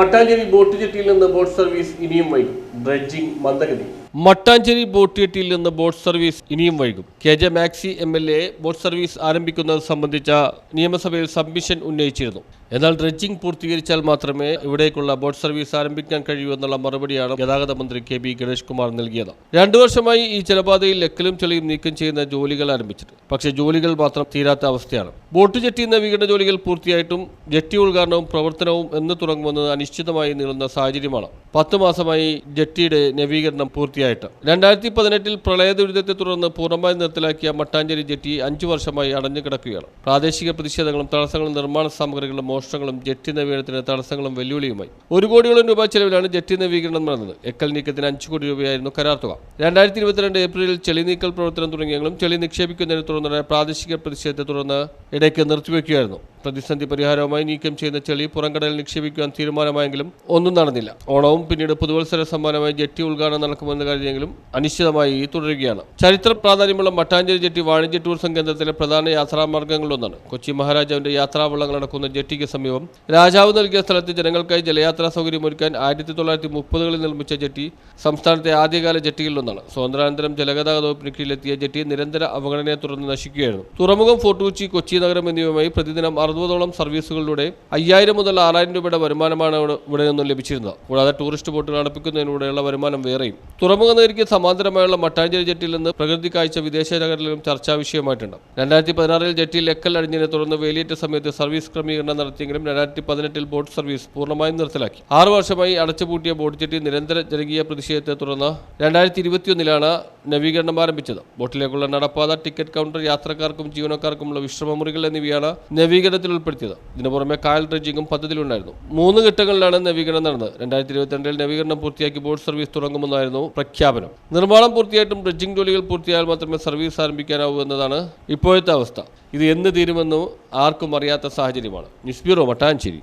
Mattancherry boat ജെട്ടിയിൽ നിന്ന് boat service ഇനിയും വൈകും. ഡ്രഡ്ജിംഗ് മന്ദഗതി. മട്ടാഞ്ചേരി ബോട്ട് ജെട്ടിയിൽ നിന്ന് ബോട്ട് സർവീസ് ഇനിയും വൈകും. K J Maxi M L A boat service ആരംഭിക്കുന്നത് സംബന്ധിച്ച നിയമസഭയിൽ സബ്മിഷൻ ഉന്നയിച്ചിരുന്നു. എന്നാൽ ഡ്രഡ്ജിംഗ് പൂർത്തീകരിച്ചാൽ മാത്രമേ ഇവിടേക്കുള്ള ബോട്ട് സർവീസ് ആരംഭിക്കാൻ കഴിയൂ എന്നുള്ള മറുപടിയാണ് ഗതാഗത മന്ത്രി കെ ബി ഗണേഷ് കുമാർ നൽകിയത്. രണ്ടു വർഷമായി ഈ ജലപാതയിൽ ലക്കലും ചെളിയും നീക്കം ചെയ്യുന്ന ജോലികൾ ആരംഭിച്ചിട്ട് പക്ഷേ ജോലികൾ മാത്രം തീരാത്ത അവസ്ഥയാണ്. ബോട്ട് ജെട്ടി നവീകരണ ജോലികൾ പൂർത്തിയായിട്ടും ജെട്ടി ഉദ്ഘാടനവും പ്രവർത്തനവും എന്ന് തുടങ്ങുമെന്നത് അനിശ്ചിതമായി നീളുന്ന സാഹചര്യമാണ്. പത്ത് മാസമായി ജെട്ടിയുടെ നവീകരണം പൂർത്തിയായിട്ട്. രണ്ടായിരത്തി പതിനെട്ടിൽ പ്രളയ ദുരിതത്തെ തുടർന്ന് പൂർണമായി നിർത്തലാക്കിയ മട്ടാഞ്ചേരി ജെട്ടി അഞ്ചു വർഷമായി അടഞ്ഞു കിടക്കുകയാണ്. പ്രാദേശിക പ്രതിഷേധങ്ങളും തടസ്സങ്ങളും നിർമ്മാണ സാമഗ്രികളും മോഷണങ്ങളും ജെട്ടി നവീകരണത്തിന് തടസ്സങ്ങളും വെല്ലുവിളിയുമായി. ഒരു കോടിയോളം രൂപ ചെലവിലാണ് ജെട്ടി നവീകരണം നടന്നത്. എക്കൽ നീക്കത്തിന് അഞ്ചു കോടി രൂപയായിരുന്നു കരാർ തുക രണ്ടായിരത്തി ഇരുപത്തിരണ്ട് ഏപ്രിലിൽ ചെളി നീക്കൽ പ്രവർത്തനം തുടങ്ങിയെങ്കിലും ചെളി നിക്ഷേപിക്കുന്നതിനെ തുടർന്ന് പ്രാദേശിക പ്രതിഷേധത്തെ തുടർന്ന് ഇടയ്ക്ക് നിർത്തിവെക്കുകയായിരുന്നു പ്രതിസന്ധി പരിഹാരവുമായി നീക്കം ചെയ്യുന്ന ചെളി പുറംകടലിൽ നിക്ഷേപിക്കാൻ തീരുമാനമായെങ്കിലും ഒന്നും നടന്നില്ല. ഓണവും പിന്നീട് പുതുവത്സര സമ്മാനമായി ജെട്ടി ഉദ്ഘാടനം നടക്കുമെന്ന് കരുതിയെങ്കിലും അനിശ്ചിതമായി തുടരുകയാണ്. ചരിത്ര പ്രാധാന്യമുള്ള മട്ടാഞ്ചേരി ജെട്ടി വാണിജ്യ ടൂറിസം കേന്ദ്രത്തിലെ പ്രധാന യാത്രാമാർഗങ്ങളിലൊന്നാണ് കൊച്ചി മഹാരാജാവിന്റെ യാത്രാവള്ളങ്ങൾ നടക്കുന്ന ജെട്ടിക്ക് സമീപം രാജാവ് നൽകിയ സ്ഥലത്ത് ജനങ്ങൾക്കായി ജലയാത്രാ സൗകര്യമൊരുക്കാൻ ആയിരത്തി തൊള്ളായിരത്തി മുപ്പതുകളിൽ നിർമ്മിച്ച ജെട്ടി സംസ്ഥാനത്തെ ആദ്യകാല ജെട്ടികളിലൊന്നാണ്. സ്വാതന്ത്ര്യാനന്തരം ജലഗതാഗത വകുപ്പിന് കീഴിലെത്തിയ ജെട്ടി നിരന്തര അവഗണനയെ തുടർന്ന് നശിക്കുകയായിരുന്നു. തുറമുഖം ഫോർട്ട് കൊച്ചി കൊച്ചി നഗരം എന്നിവയുമായി പ്രതിദിനം അറുപതോളം സർവീസുകളിലൂടെ അയ്യായിരം മുതൽ ആറായിരം രൂപയുടെ വരുമാനമാണ് ഇവിടെ നിന്നും ലഭിച്ചിരുന്നത്. കൂടാതെ ടൂറിസ്റ്റ് ബോട്ടുകൾ നടപ്പിക്കുന്നതിലൂടെയുള്ള വരുമാനം വേറെയും. തുറമുഖ നേരിക്ക് സമാന്തരമായുള്ള മട്ടാഞ്ചേരി ജെട്ടിയിൽ നിന്ന് പ്രകൃതി കാഴ്ച വിദേശ നഗരങ്ങളിലും ചർച്ചാ വിഷയമായിട്ടുണ്ട്. രണ്ടായിരത്തി പതിനാറിൽ ജെട്ടിയിൽ എക്കൽ അടിഞ്ഞതിനെ തുടർന്ന് വേലിയേറ്റ സമയത്ത് സർവീസ് ക്രമീകരണം നടത്തിയെങ്കിലും രണ്ടായിരത്തി പതിനെട്ടിൽ ബോട്ട് സർവീസ് പൂർണമായും നിർത്തലാക്കി. ആറു വർഷമായി അടച്ചുപൂട്ടിയ ബോട്ട് ജെട്ടി നിരന്തര ജനകീയ പ്രതിഷേധത്തെ തുടർന്ന് രണ്ടായിരത്തി ഇരുപത്തിയൊന്നിലാണ് നവീകരണം ആരംഭിച്ചത്. ബോട്ടിലേക്കുള്ള നടപ്പാത ടിക്കറ്റ് കൗണ്ടർ യാത്രക്കാർക്കും ജീവനക്കാർക്കുമുള്ള വിശ്രമമുറികൾ എന്നിവയാണ് നവീകരണത്തിൽ ഉൾപ്പെടുത്തിയത്. ഇതിനു പുറമെ കായൽ ഡ്രഡ്ജിങ്ങും പദ്ധതിയിലുണ്ടായിരുന്നു. മൂന്ന് ഘട്ടങ്ങളിലാണ് നവീകരണം നടന്നത്. രണ്ടായിരത്തി ഇരുപത്തിരണ്ടിൽ നവീകരണം പൂർത്തിയാക്കി ബോട്ട് സർവീസ് തുടങ്ങുമെന്നായിരുന്നു പ്രഖ്യാപനം. നിർമ്മാണം പൂർത്തിയായിട്ടും ഡ്രഡ്ജിംഗ് ജോലികൾ പൂർത്തിയായാൽ മാത്രമേ സർവീസ് ആരംഭിക്കാനാവൂ എന്നതാണ് ഇപ്പോഴത്തെ അവസ്ഥ. ഇത് എന്ന് തീരുമെന്നും ആർക്കും അറിയാത്ത സാഹചര്യമാണ്. News bureau Mattancherry